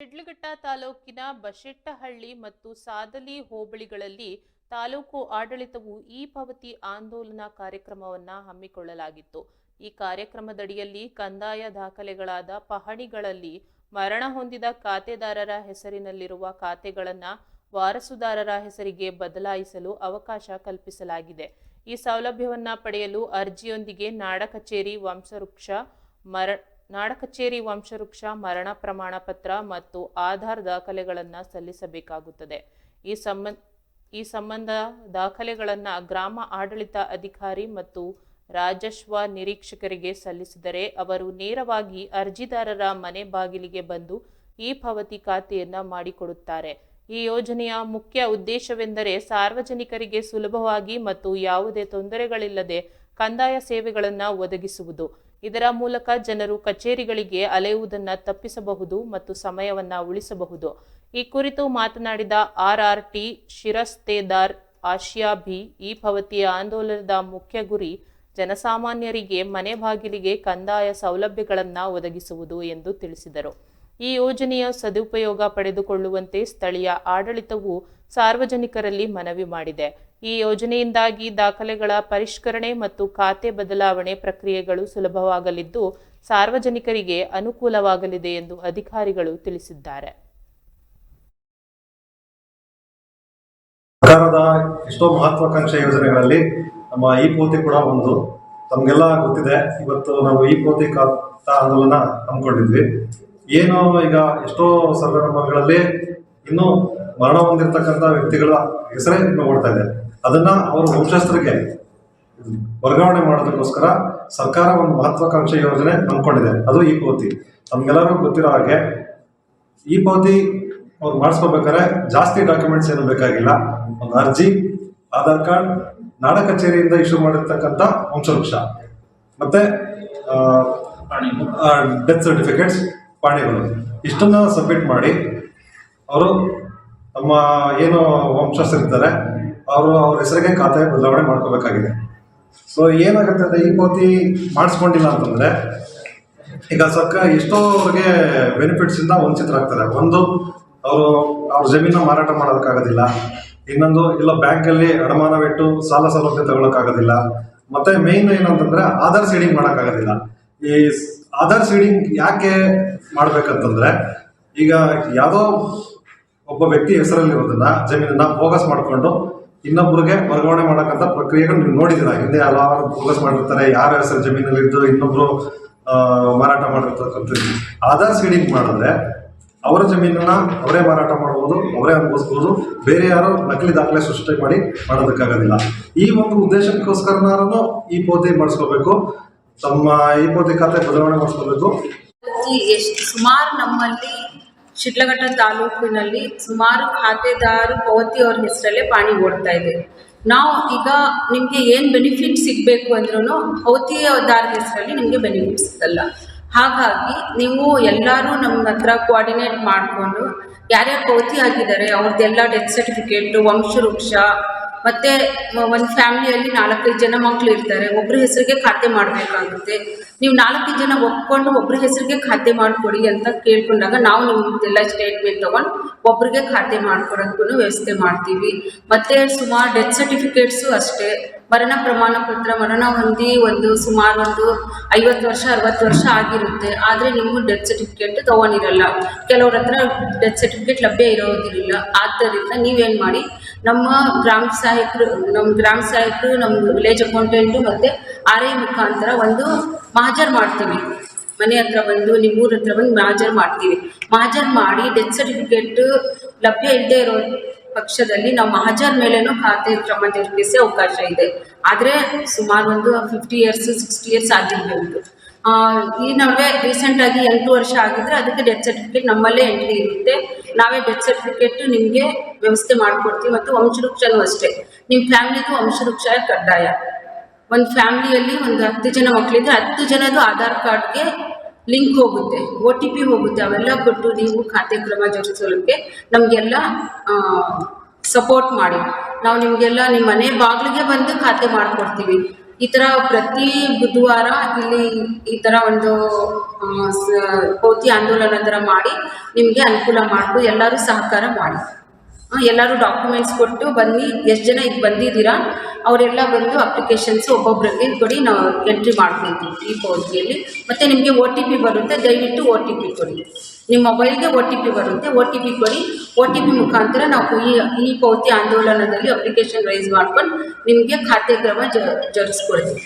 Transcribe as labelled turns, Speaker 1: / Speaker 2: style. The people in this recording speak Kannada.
Speaker 1: ಶಿಡ್ಲಘಟ್ಟ ತಾಲೂಕಿನ ಬಶೆಟ್ಟಹಳ್ಳಿ ಮತ್ತು ಸಾದಲಿ ಹೋಬಳಿಗಳಲ್ಲಿ ತಾಲೂಕು ಆಡಳಿತವು ಇ ಪಾವತಿ ಆಂದೋಲನ ಕಾರ್ಯಕ್ರಮವನ್ನು ಹಮ್ಮಿಕೊಳ್ಳಲಾಗಿತ್ತು. ಈ ಕಾರ್ಯಕ್ರಮದಡಿಯಲ್ಲಿ ಕಂದಾಯ ದಾಖಲೆಗಳಾದ ಪಹಣಿಗಳಲ್ಲಿ ಮರಣ ಹೊಂದಿದ ಖಾತೆದಾರರ ಹೆಸರಿನಲ್ಲಿರುವ ಖಾತೆಗಳನ್ನು ವಾರಸುದಾರರ ಹೆಸರಿಗೆ ಬದಲಾಯಿಸಲು ಅವಕಾಶ ಕಲ್ಪಿಸಲಾಗಿದೆ. ಈ ಸೌಲಭ್ಯವನ್ನು ಪಡೆಯಲು ಅರ್ಜಿಯೊಂದಿಗೆ ನಾಡ ಕಚೇರಿ, ವಂಶವೃಕ್ಷ, ಮರ ನಾಡ ಕಚೇರಿ ವಂಶವೃಕ್ಷ, ಮರಣ ಪ್ರಮಾಣ ಪತ್ರ ಮತ್ತು ಆಧಾರ್ ದಾಖಲೆಗಳನ್ನು ಸಲ್ಲಿಸಬೇಕಾಗುತ್ತದೆ. ಈ ಸಂಬಂಧ ಈ ಸಂಬಂಧ ದಾಖಲೆಗಳನ್ನು ಗ್ರಾಮ ಆಡಳಿತ ಅಧಿಕಾರಿ ಮತ್ತು ರಾಜಸ್ವ ನಿರೀಕ್ಷಕರಿಗೆ ಸಲ್ಲಿಸಿದರೆ ಅವರು ನೇರವಾಗಿ ಅರ್ಜಿದಾರರ ಮನೆ ಬಾಗಿಲಿಗೆ ಬಂದು ಈ ಪಾವತಿ ಖಾತೆಯನ್ನು ಮಾಡಿಕೊಡುತ್ತಾರೆ. ಈ ಯೋಜನೆಯ ಮುಖ್ಯ ಉದ್ದೇಶವೆಂದರೆ ಸಾರ್ವಜನಿಕರಿಗೆ ಸುಲಭವಾಗಿ ಮತ್ತು ಯಾವುದೇ ತೊಂದರೆಗಳಿಲ್ಲದೆ ಕಂದಾಯ ಸೇವೆಗಳನ್ನು ಒದಗಿಸುವುದು. ಇದರ ಮೂಲಕ ಜನರು ಕಚೇರಿಗಳಿಗೆ ಅಲೆಯುವುದನ್ನು ತಪ್ಪಿಸಬಹುದು ಮತ್ತು ಸಮಯವನ್ನು ಉಳಿಸಬಹುದು. ಈ ಕುರಿತು ಮಾತನಾಡಿದ ಆರ್ ಆರ್ ಟಿ ಶಿರಸ್ತೇದಾರ್ ಆಶಿಯಾ ಭಿ, ಈ ಪಾವತಿಯ ಆಂದೋಲನದ ಮುಖ್ಯ ಗುರಿ ಜನಸಾಮಾನ್ಯರಿಗೆ ಮನೆ ಬಾಗಿಲಿಗೆ ಕಂದಾಯ ಸೌಲಭ್ಯಗಳನ್ನು ಒದಗಿಸುವುದು ಎಂದು ತಿಳಿಸಿದರು. ಈ ಯೋಜನೆಯ ಸದುಪಯೋಗ ಪಡೆದುಕೊಳ್ಳುವಂತೆ ಸ್ಥಳೀಯ ಆಡಳಿತವು ಸಾರ್ವಜನಿಕರಲ್ಲಿ ಮನವಿ ಮಾಡಿದೆ. ಈ ಯೋಜನೆಯಿಂದಾಗಿ ದಾಖಲೆಗಳ ಪರಿಷ್ಕರಣೆ ಮತ್ತು ಖಾತೆ ಬದಲಾವಣೆ ಪ್ರಕ್ರಿಯೆಗಳು ಸುಲಭವಾಗಲಿದ್ದು, ಸಾರ್ವಜನಿಕರಿಗೆ ಅನುಕೂಲವಾಗಲಿದೆ ಎಂದು ಅಧಿಕಾರಿಗಳು ತಿಳಿಸಿದ್ದಾರೆ.
Speaker 2: ಸರ್ಕಾರದ ಎಷ್ಟೋ ಮಹತ್ವಾಕಾಂಕ್ಷೆ ಯೋಜನೆಗಳಲ್ಲಿ ನಮ್ಮ ಈ ಪೋತಿ ಕೂಡ ಒಂದು. ತಮಗೆಲ್ಲ ಗೊತ್ತಿದೆ, ಇವತ್ತು ನಾವು ಈ ಪೋತಿ ಖಾತಾ ಆಂದೋಲನ ಹಮ್ಮಿಕೊಂಡಿದ್ವಿ. ಏನು ಈಗ ಎಷ್ಟೋ ಸಂದರ್ಭಗಳಲ್ಲಿ ಇನ್ನೂ ಮರಣ ಹೊಂದಿರತಕ್ಕಂಥ ವ್ಯಕ್ತಿಗಳ ಹೆಸರೇ ಇನ್ನು ಓಡ್ತಾ ಇದೆ. ಅದನ್ನ ಅವರ ವಂಶಸ್ಥರಿಗೆ ವರ್ಗಾವಣೆ ಮಾಡೋದಕ್ಕೋಸ್ಕರ ಸರ್ಕಾರ ಒಂದು ಮಹತ್ವಾಕಾಂಕ್ಷೆ ಯೋಜನೆ ಅನ್ಕೊಂಡಿದೆ ಅದು ಈ ಪೋತಿ ನಮ್ಗೆಲ್ಲರಿಗೂ ಗೊತ್ತಿರೋ ಹಾಗೆ ಈ ಪಾವತಿ ಅವ್ರು ಮಾಡಿಸ್ಕೋಬೇಕಾದ್ರೆ ಜಾಸ್ತಿ ಡಾಕ್ಯುಮೆಂಟ್ಸ್ ಏನು ಬೇಕಾಗಿಲ್ಲ. ಒಂದು ಅರ್ಜಿ, ಆಧಾರ್ ಕಾರ್ಡ್, ನಾಡ ಕಚೇರಿಯಿಂದ ಇಶ್ಯೂ ಮಾಡಿರ್ತಕ್ಕಂಥ ವಂಶವೃಕ್ಷ. ಮತ್ತೆ ಡೆತ್ ಸರ್ಟಿಫಿಕೇಟ್ಸ್, ಪಾಣಿಗಳು. ಇಷ್ಟನ್ನ ಸಬ್ಮಿಟ್ ಮಾಡಿ, ಅವರು ತಮ್ಮ ಏನು ವಂಶಸ್ಥರಿರ್ತಾರೆ ಅವರು ಅವ್ರ ಹೆಸರಿಗೆ ಖಾತೆ ಬದಲಾವಣೆ ಮಾಡ್ಕೋಬೇಕಾಗಿದೆ. ಸೊ ಏನಾಗುತ್ತೆ ಅಂದರೆ ಈ ಪಾವತಿ ಮಾಡಿಸ್ಕೊಂಡಿಲ್ಲ ಅಂತಂದರೆ, ಈಗ ಸರ್ಕಾರ ಎಷ್ಟೋ ಅವ್ರಿಗೆ ಬೆನಿಫಿಟ್ಸಿಂದ ವಂಚಿತರಾಗ್ತಾರೆ. ಒಂದು, ಅವರು ಅವ್ರ ಜಮೀನ ಮಾರಾಟ ಮಾಡೋದಕ್ಕಾಗೋದಿಲ್ಲ. ಇನ್ನೊಂದು, ಇಲ್ಲ ಬ್ಯಾಂಕಲ್ಲಿ ಅಡಮಾನವಿಟ್ಟು ಸಾಲ ಸೌಲಭ್ಯ ತಗೊಳಕ್ಕಾಗೋದಿಲ್ಲ. ಮತ್ತೆ ಮೇಯ್ನ್ ಏನಂತಂದ್ರೆ ಆಧಾರ್ ಸೀಡಿಂಗ್ ಮಾಡೋಕ್ಕಾಗೋದಿಲ್ಲ. ಈ ಆಧಾರ್ ಸೀಡಿಂಗ್ ಯಾಕೆ ಮಾಡ್ಬೇಕಂತಂದ್ರೆ, ಈಗ ಯಾವುದೋ ಒಬ್ಬ ವ್ಯಕ್ತಿ ಹೆಸರಲ್ಲಿರೋದನ್ನ, ಜಮೀನನ್ನ ಫೋಕಸ್ ಮಾಡಿಕೊಂಡು ಇನ್ನೊಬ್ಬರಿಗೆ ವರ್ಗಾವಣೆ ಮಾಡಕ್ಕಂಥ ಪ್ರಕ್ರಿಯೆಗಳು ನೀವು ನೋಡಿದ್ದೀರಾ? ಹಿಂದೆ ಹಲವಾರು ಫೋಕಸ್ ಮಾಡಿರ್ತಾರೆ ಯಾರ ಹೆಸರು ಜಮೀನಲ್ಲಿ ಇದ್ದು ಇನ್ನೊಬ್ರು ಆ, ಮಾರಾಟ ಮಾಡಿರ್ತಕ್ಕಂಥದ್ದು. ಆಧಾರ್ ಸೀಡಿಂಗ್ ಮಾಡಿದ್ರೆ ಅವರ ಜಮೀನನ್ನ ಅವರೇ ಮಾರಾಟ ಮಾಡ್ಬೋದು ಅವರೇ ಅನುಭವಿಸ್ಬೋದು. ಬೇರೆ ಯಾರು ನಕಲಿ ದಾಖಲೆ ಸೃಷ್ಟಿ ಮಾಡಿ ಮಾಡೋದಕ್ಕಾಗೋದಿಲ್ಲ. ಈ ಒಂದು ಉದ್ದೇಶಕ್ಕೋಸ್ಕರನಾರನು ಈ ಪೋತಿ ಮಾಡಿಸ್ಕೋಬೇಕು. ತಮ್ಮ ಈ ಪೋತಿ ಖಾತೆ ಬದಲಾವಣೆ ಮಾಡಿಸ್ಕೋಬೇಕು.
Speaker 3: ಸುಮಾರು ನಮ್ಮಲ್ಲಿ ಶಿಡ್ಲಘಟ್ಟ ತಾಲೂಕಿನಲ್ಲಿ ಸುಮಾರು ಖಾತೆದಾರು ಪವತಿ ಅವ್ರ ಹೆಸರಲ್ಲೇ ಪಾಣಿ ಓಡ್ತಾ ಇದೆ. ನಾವು ಈಗ ನಿಮಗೆ ಏನು ಬೆನಿಫಿಟ್ ಸಿಗಬೇಕು ಅಂದ್ರೂ ಪವತಿದಾರ ಹೆಸರಲ್ಲಿ ನಿಮಗೆ ಬೆನಿಫಿಟ್ ಸಿಗಲ್ಲ. ಹಾಗಾಗಿ ನೀವು ಎಲ್ಲರೂ ನಮ್ಮ ಹತ್ರ ಕೋಆರ್ಡಿನೇಟ್ ಮಾಡಿಕೊಂಡು ಯಾರ್ಯಾರು ಪೌತಿ ಆಗಿದ್ದಾರೆ ಅವ್ರದ್ದೆಲ್ಲ ಡೆತ್ ಸರ್ಟಿಫಿಕೇಟು ವಂಶವೃಕ್ಷ ಮತ್ತು ಒಂದು ಫ್ಯಾಮಿಲಿಯಲ್ಲಿ ನಾಲ್ಕೈದು ಜನ ಮಕ್ಕಳು ಇರ್ತಾರೆ ಒಬ್ಬರ ಹೆಸರಿಗೆ ಖಾತೆ ಮಾಡಬೇಕಾಗುತ್ತೆ. ನೀವು ನಾಲ್ಕೈದು ಜನ ಒಪ್ಕೊಂಡು ಒಬ್ಬರ ಹೆಸರಿಗೆ ಖಾತೆ ಮಾಡಿಕೊಡಿ ಅಂತ ಕೇಳ್ಕೊಂಡಾಗ ನಾವು ನಿಮ್ಮದೆಲ್ಲ ಸ್ಟೇಟ್ಮೆಂಟ್ ತೊಗೊಂಡು ಒಬ್ಬರಿಗೆ ಖಾತೆ ಮಾಡ್ಕೊಡೋಕ್ಕೂ ವ್ಯವಸ್ಥೆ ಮಾಡ್ತೀವಿ. ಮತ್ತು ಸುಮಾರು ಡೆತ್ ಸರ್ಟಿಫಿಕೇಟ್ಸು ಅಷ್ಟೇ. ಮರಣ ಪ್ರಮಾಣ ಪತ್ರ, ಮರಣ ಹೊಂದಿ ಒಂದು ಸುಮಾರು ಒಂದು ಐವತ್ತು ವರ್ಷ, ಅರವತ್ತು ವರ್ಷ ಆಗಿರುತ್ತೆ. ಆದರೆ ನಿಮ್ಮ ಡೆತ್ ಸರ್ಟಿಫಿಕೇಟ್ ತೊಗೊಂಡಿರಲ್ಲ. ಕೆಲವ್ರ ಹತ್ರ ಡೆತ್ ಸರ್ಟಿಫಿಕೇಟ್ ಲಭ್ಯ ಇರೋದಿರಲಿಲ್ಲ. ಆದ್ದರಿಂದ ನೀವೇನು ಮಾಡಿ, ನಮ್ಮ ಗ್ರಾಮ ಸಹಾಯಕರು, ನಮ್ಮ ಗ್ರಾಮ ಸಹಾಯಕರು, ನಮ್ಮ ವಿಲೇಜ್ ಅಕೌಂಟೆಂಟು ಮತ್ತು ಆರ್ ಐ ಮುಖಾಂತರ ಒಂದು ಮಹಾಜರ್ ಮಾಡ್ತೀವಿ. ಮನೆ ಹತ್ರ ಬಂದು ನಿಮ್ಮ ಊರ ಹತ್ರ ಬಂದು ಮಹಾಜರ್ ಮಾಡ್ತೀವಿ. ಮಹಾಜರ್ ಮಾಡಿ ಡೆತ್ ಸರ್ಟಿಫಿಕೇಟ್ ಲಭ್ಯ ಇಲ್ಲದೆ ಇರೋ ಪಕ್ಷದಲ್ಲಿ ನಾವು ಮಹಾಜರ್ ಮೇಲೇನೂ ಖಾತೆ ಕ್ರಮ ಜರುಗಿಸಿ ಅವಕಾಶ ಇದೆ. ಆದರೆ ಸುಮಾರು ಒಂದು ಫಿಫ್ಟಿ ಇಯರ್ಸ್ ಸಿಕ್ಸ್ಟಿ ಇಯರ್ಸ್ ಆಗಿರ್ಬೋದು. ಈ ನಡುವೆ ರೀಸೆಂಟಾಗಿ ಎಂಟು ವರ್ಷ ಆಗಿದ್ರೆ ಅದಕ್ಕೆ ಡೆತ್ ಸರ್ಟಿಫಿಕೇಟ್ ನಮ್ಮಲ್ಲೇ ಎಂಟ್ರಿ ಇರುತ್ತೆ. ನಾವೇ ಡೆತ್ ಸರ್ಟಿಫಿಕೇಟ್ ನಿಮಗೆ ವ್ಯವಸ್ಥೆ ಮಾಡಿಕೊಡ್ತೀವಿ ಮತ್ತು ವಂಶವೃಕ್ಷನೂ ಅಷ್ಟೇ. ನಿಮ್ಮ ಫ್ಯಾಮಿಲಿದು ವಂಶವೃಕ್ಷ ಕಡ್ಡಾಯ. ಒಂದು ಫ್ಯಾಮಿಲಿಯಲ್ಲಿ ಒಂದು ಹತ್ತು ಜನ ಮಕ್ಕಳಿದ್ರೆ ಹತ್ತು ಜನದ್ದು ಆಧಾರ್ ಕಾರ್ಡ್ಗೆ ಲಿಂಕ್ ಹೋಗುತ್ತೆ, ಒ ಟಿ ಪಿ ಹೋಗುತ್ತೆ, ಅವೆಲ್ಲ ಕೊಟ್ಟು ನೀವು ಖಾತೆ ಕ್ರಮ ಜೋಡಿಸೋದಕ್ಕೆ ನಮಗೆಲ್ಲ ಸಪೋರ್ಟ್ ಮಾಡಿ. ನಾವು ನಿಮಗೆಲ್ಲ ನಿಮ್ಮ ಮನೆ ಬಾಗಿಲಿಗೆ ಬಂದು ಖಾತೆ ಮಾಡಿಕೊಡ್ತೀವಿ. ಈ ಥರ ಪ್ರತಿ ಬುಧವಾರ ಇಲ್ಲಿ ಈ ಥರ ಒಂದು ಪೋತಿ ಆಂದೋಲನ ಥರ ಮಾಡಿ, ನಿಮಗೆ ಅನುಕೂಲ ಮಾಡಿಕೊಂಡು ಎಲ್ಲರೂ ಸಹಕಾರ ಮಾಡಿ. ಎಲ್ಲರೂ ಡಾಕ್ಯುಮೆಂಟ್ಸ್ ಕೊಟ್ಟು ಬನ್ನಿ, ಎಷ್ಟು ಜನ ಈಗ ಬಂದಿದ್ದೀರಾ? ಅವರೆಲ್ಲ ಬಂದು ಅಪ್ಲಿಕೇಶನ್ಸ್ ಒಬ್ಬೊಬ್ಬರಿಗೆ ಕೊಡಿ, ನಾವು ಎಂಟ್ರಿ ಮಾಡ್ಕೊತೀವಿ ಈ ಪೋರ್ಟಿಯಲ್ಲಿ ಮತ್ತು ನಿಮಗೆ ಒ ಟಿ ಪಿ ಬರುತ್ತೆ, ದಯವಿಟ್ಟು ಒ ಟಿ ಪಿ ಕೊಡಿ. ನಿಮ್ಮ ಮೊಬೈಲ್ಗೆ ಒ ಟಿ ಪಿ ಬರುತ್ತೆ ಒ ಟಿ ಪಿ ಕೊಡಿ. ಒ ಟಿ ಪಿ ಮುಖಾಂತರ ನಾವು ಈ ಈ ಪೌತಿ ಆಂದೋಲನದಲ್ಲಿ ಅಪ್ಲಿಕೇಶನ್ ರೈಸ್ ಮಾಡ್ಕೊಂಡು ನಿಮಗೆ ಖಾತೆ ಕ್ರಮ ಜರುಗಿಸ್ಕೊಡ್ತೀವಿ